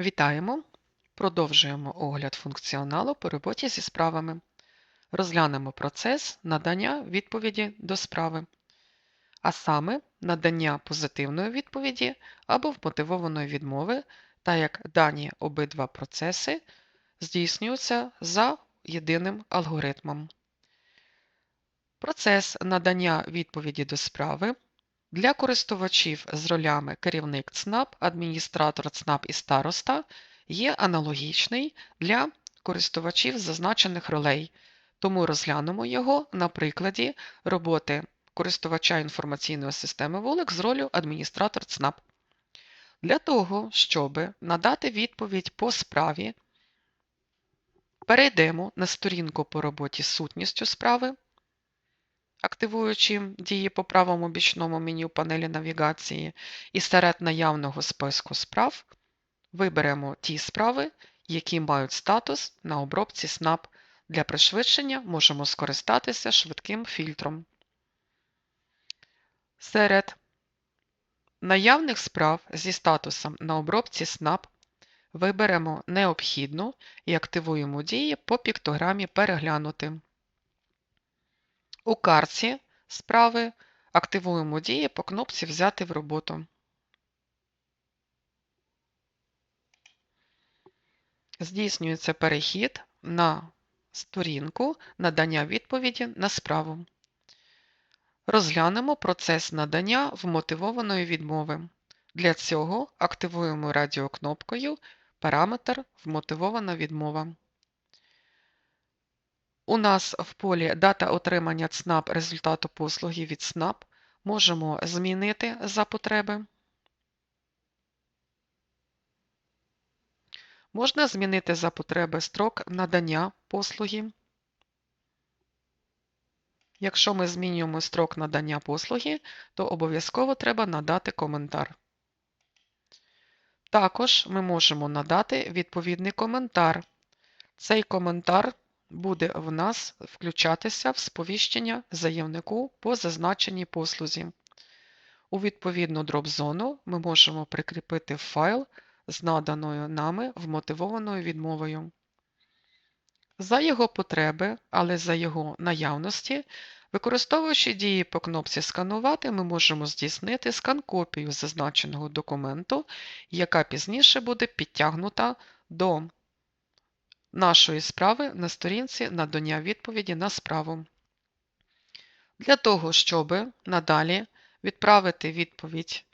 Вітаємо! Продовжуємо огляд функціоналу по роботі зі справами. Розглянемо процес надання відповіді до справи, а саме надання позитивної відповіді або вмотивованої відмови, та як дані обидва процеси здійснюються за єдиним алгоритмом. Процес надання відповіді до справи для користувачів з ролями керівник ЦНАП, адміністратор ЦНАП і староста є аналогічний для користувачів зазначених ролей, тому розглянемо його на прикладі роботи користувача інформаційної системи вулик з ролю адміністратор ЦНАП. Для того, щоб надати відповідь по справі, перейдемо на сторінку по роботі з сутністю справи активуючи дії по правому бічному меню панелі навігації, і серед наявного списку справ виберемо ті справи, які мають статус на обробці SNAP. Для пришвидшення можемо скористатися швидким фільтром. Серед наявних справ зі статусом на обробці SNAP виберемо необхідну і активуємо дії по піктограмі Переглянути. У карті справи активуємо дії по кнопці Взяти в роботу. Здійснюється перехід на сторінку надання відповіді на справу. Розглянемо процес надання вмотивованої відмови. Для цього активуємо радіокнопкою параметр Вмотивована відмова. У нас в полі дата отримання ЦНАП результату послуги від ЦНАП можемо змінити за потреби. Можна змінити за потреби строк надання послуги. Якщо ми змінюємо строк надання послуги, то обов'язково треба надати коментар. Також ми можемо надати відповідний коментар. Цей коментар буде в нас включатися в сповіщення заявнику по зазначеній послузі. У відповідну дроп-зону ми можемо прикріпити файл з наданою нами вмотивованою відмовою. За його потреби, але за його наявності, використовуючи дії по кнопці Сканувати, ми можемо здійснити скан-копію зазначеного документу, яка пізніше буде підтягнута до нашої справи на сторінці надання відповіді на справу. Для того, щоб надалі відправити відповідь,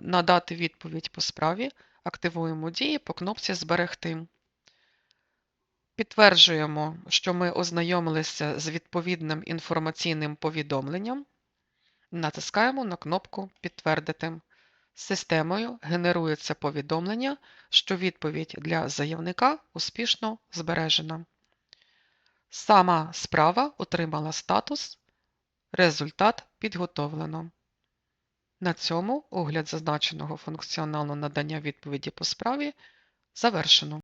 надати відповідь по справі, активуємо дії по кнопці Зберегти. Підтверджуємо, що ми ознайомилися з відповідним інформаційним повідомленням. Натискаємо на кнопку Підтвердити. Системою генерується повідомлення, що відповідь для заявника успішно збережена. Сама справа отримала статус Результат підготовлено. На цьому огляд зазначеного функціоналу надання відповіді по справі завершено.